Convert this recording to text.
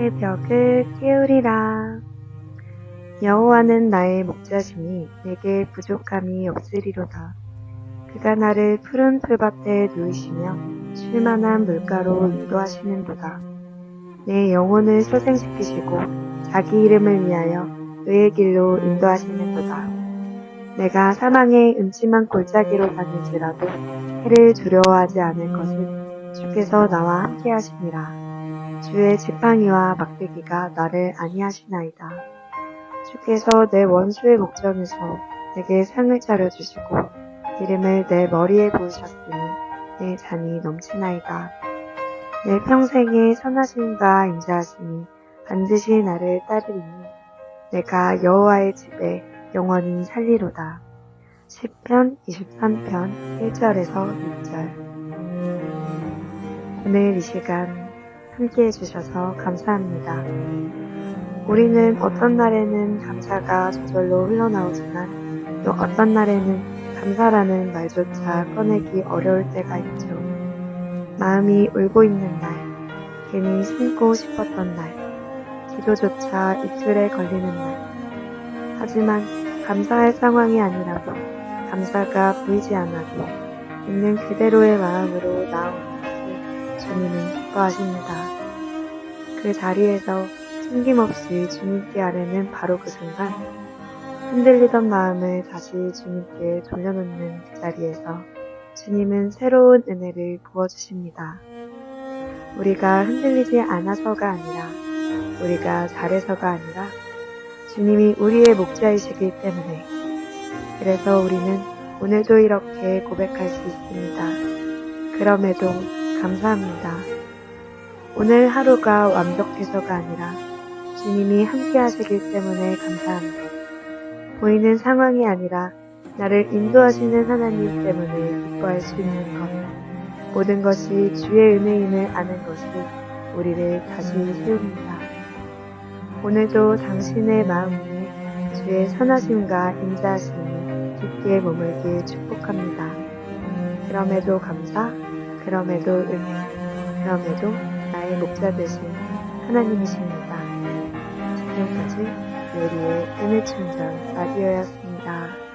새벽을 깨우리라. 여호와는 나의 목자시니 내게 부족함이 없으리로다. 그가 나를 푸른 풀밭에 누이시며 쉴만한 물가로 인도하시는도다. 내 영혼을 소생시키시고 자기 이름을 위하여 의의 길로 인도하시는도다. 내가 사망의 음침한 골짜기로 다닐지라도 해를 두려워하지 않을 것은 주께서 나와 함께 하시니라. 주의 지팡이와 막대기가 나를 안위하시나이다. 주께서 내 원수의 목전에서 내게 상을 차려주시고 이름을 내 머리에 부으셨으니 내 잔이 넘치나이다. 내 평생의 선하심과 인자하심이 반드시 나를 따르리니 내가 여호와의 집에 영원히 살리로다. 10편 23편 1절에서 6절 오늘 이 시간 함께 해주셔서 감사합니다. 우리는 어떤 날에는 감사가 저절로 흘러나오지만 또 어떤 날에는 감사라는 말조차 꺼내기 어려울 때가 있죠. 마음이 울고 있는 날, 괜히 숨고 싶었던 날, 기도조차 입술에 걸리는 날. 하지만 감사할 상황이 아니라도 감사가 보이지 않아도 있는 그대로의 마음으로 나오는 것을 주님은 기뻐하십니다. 그 자리에서 숨김없이 주님께 아뢰는 바로 그 순간 흔들리던 마음을 다시 주님께 돌려놓는 그 자리에서 주님은 새로운 은혜를 부어주십니다. 우리가 흔들리지 않아서가 아니라 우리가 잘해서가 아니라 주님이 우리의 목자이시기 때문에 그래서 우리는 오늘도 이렇게 고백할 수 있습니다. 그럼에도 감사합니다. 오늘 하루가 완벽해서가 아니라 주님이 함께 하시기 때문에 감사합니다. 보이는 상황이 아니라 나를 인도하시는 하나님 때문에 기뻐할 수 있는 것. 모든 것이 주의 은혜임을 아는 것이 우리를 다시 세웁니다. 오늘도 당신의 마음 위에 주의 선하심과 인자하심이 깊게 머물길 축복합니다. 그럼에도 감사, 그럼에도 은혜, 그럼에도 나의 목자 되신 하나님이십니다. 지금까지 요리의 은혜 충전 라디오였습니다.